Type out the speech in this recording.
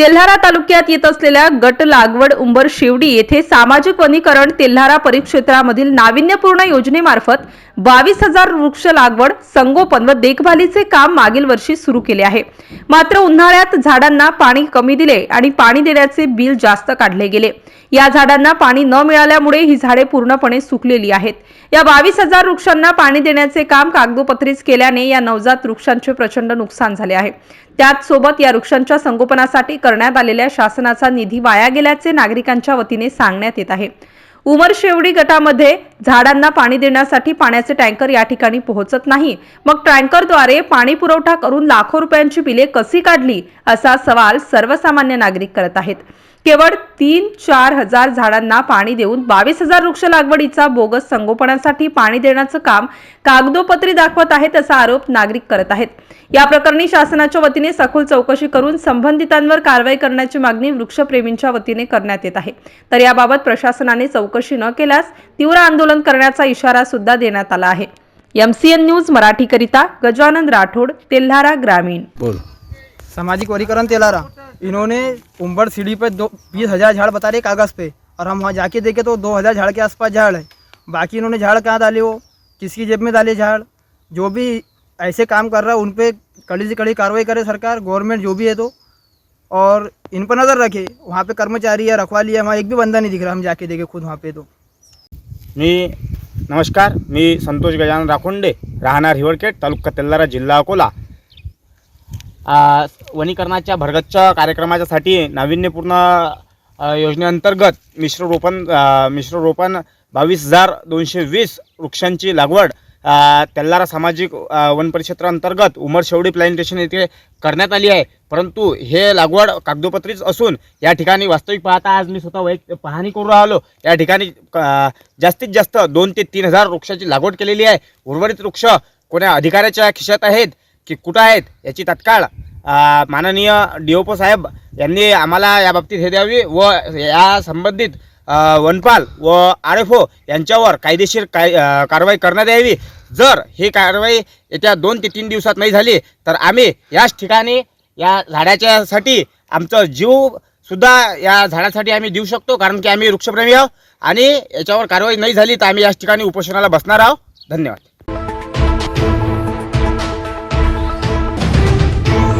तेल्हारा तालुक्यात येत असलेल्या गट लागवड उंबर शिवडी येथे सामाजिक वनीकरण तेल्हारा परिक्षेत्रामधील नाविन्यपूर्ण योजनेमार्फत बावीस हजार वृक्ष लागवड संगोपन व देखभालीचे काम मागील वर्षी सुरू केले आहे. मात्र उन्हाळ्यात झाडांना पाणी कमी दिले आणि पाणी देण्याचे बिल जास्त काढले गेले. या झाडांना पाणी न मिळाल्यामुळे ही झाडे पूर्णपणे सुकलेली आहेत. या बावीस हजार वृक्षांना पाणी देण्याचे काम कागदोपत्रीच केल्याने या नवजात वृक्षांचे प्रचंड नुकसान झाले आहे. त्याच सोबत या वृक्षांच्या संगोपनासाठी करण्यात आलेल्या शासनाचा निधी वाया गेल्याचे नागरिकांच्या वतीने सांगण्यात येत आहे. उमर शेवडी गटामध्ये झाडांना पाणी देण्यासाठी पाण्याचे टँकर या ठिकाणी पोहोचत नाही. मग टँकरद्वारे पाणी पुरवठा करून लाखो रुपयांची बिले कशी काढली असा सवाल सर्वसामान्य नागरिक करत आहेत. केवळ तीन चार हजार झाडांना पाणी देऊन बावीस हजार वृक्ष लागवडीचा बोगस संगोपनासाठी पाणी देण्याचं काम कागदोपत्री दाखवत आहेत असा आरोप नागरिक करत आहेत. या प्रकरणी शासनाच्या वतीने सखोल चौकशी करून संबंधितांवर कारवाई करण्याची मागणी वृक्षप्रेमींच्या वतीने करण्यात येत आहे. तर याबाबत प्रशासनाने चौकशी न केल्यास तीव्र आंदोलन करण्याचा इशारा सुद्धा देण्यात आला आहे. एमसीएन न्यूज मराठीकरिता गजानन राठोड तेल्हारा ग्रामीण. बोल. सामाजिक वनीकरण तेलारा. इन्होंने उम्बर सीढ़ी पे दो बीस हज़ार झाड़ बता रहे कागज़ पे। और हम वहाँ जाके देखे तो दो हज़ार झाड़ के आसपास झाड़ है। बाकी इन्होंने झाड़ कहाँ डाले वो? किसकी जेब में डाले झाड़? जो भी ऐसे काम कर रहा है, उन पर कड़ी से कड़ी कार्रवाई करे सरकार, गवर्नमेंट जो भी है तो। और इन पर नज़र रखे। वहाँ पे कर्मचारी है, रखवाली है, वहाँ एक भी बंदा नहीं दिख रहा, हम जाके देखे खुद वहाँ पे तो। मी नमस्कार, मी संतोष गजानन राखोंडे, राहणार हिवरखेड तालुका तेल्लारा जिल्हा अकोला। वनीकरणाच्या भरगच्च कार्यक्रमाच्यासाठी नाविन्यपूर्ण योजनेअंतर्गत मिश्र रोपण मिश्र रोपण बावीस हजार दोनशे वीस वृक्षांची लागवड तेल्लारा सामाजिक अ, वन उमर शेवडी प्लॅन्टेशन येथे करण्यात आली आहे. परंतु हे लागवड कागदोपत्रीच असून या ठिकाणी वास्तविक पाहता आज मी स्वतः वैयक्तिक पाहणी करून राहिलो. या ठिकाणी जास्तीत जास्त दोन ते तीन हजार वृक्षाची लागवड केलेली आहे. उर्वरित वृक्ष कोण्या अधिकाऱ्याच्या खिशात आहेत? की कुठं आहेत याची तत्काळ माननीय डी ओ साहेब यांनी आम्हाला या बाबतीत हे द्यावी व या संबंधित वनपाल व आर एफ ओ यांच्यावर कायदेशीर काय कारवाई करण्यात यावी. जर ही कारवाई येत्या दोन ते तीन दिवसात नाही झाली तर आम्ही याच ठिकाणी या झाडाच्यासाठी आमचं जीव सुद्धा या झाडासाठी आम्ही देऊ शकतो कारण की आम्ही वृक्षप्रेमी आहोत आणि याच्यावर कारवाई नाही झाली तर आम्ही याच ठिकाणी उपोषणाला बसणार आहोत. धन्यवाद.